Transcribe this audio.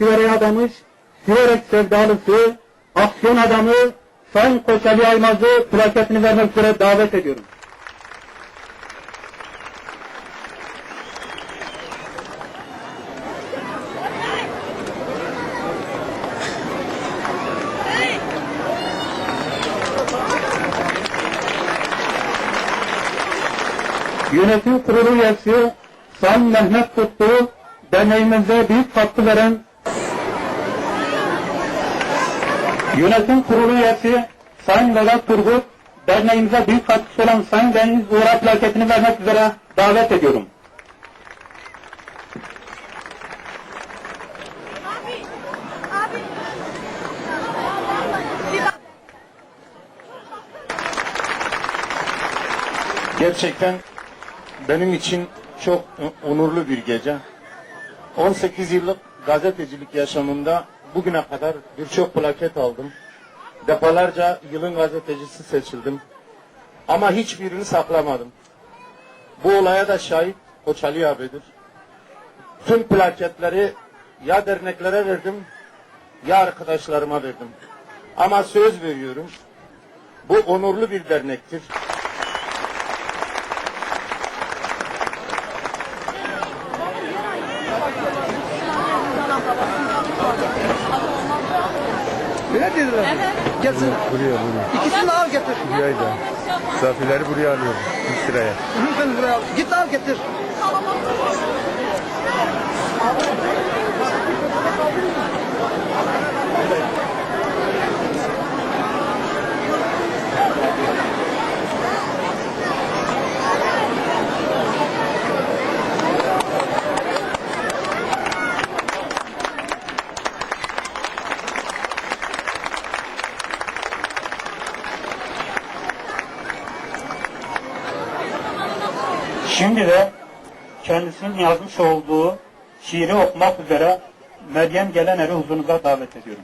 Sivera'ya adamış, Siverek sevdalısı, aksiyon adamı Sayın Koçali Aymaz'ı plaketini vermek üzere davet ediyorum. Yönetim Kurulu üyesi Sayın Mehmet Kutlu, derneğimize büyük katkı veren Yönetim Kurulu üyesi Sayın Vedat Turgut, derneğimize büyük katkısı olan Sayın Deniz Uğur'a plaketini vermek üzere davet ediyorum. Gerçekten benim için çok onurlu bir gece. 18 yıllık gazetecilik yaşamımda bugüne kadar birçok plaket aldım. Defalarca yılın gazetecisi seçildim. Ama hiçbirini saklamadım. Bu olaya da şahit Koçali abidir. Tüm plaketleri ya derneklere verdim ya arkadaşlarıma verdim. Ama söz veriyorum. Bu onurlu bir dernektir. Öyle dediler. Gelsin. Buraya buraya. İkisini al getir. Buraya da. Misafirleri buraya alıyoruz. Bir sıraya. Hı, Sen buraya al. Git al getir. Şimdi de kendisinin yazmış olduğu şiiri okumak üzere Meryem Gelener'i huzurunuza davet ediyorum.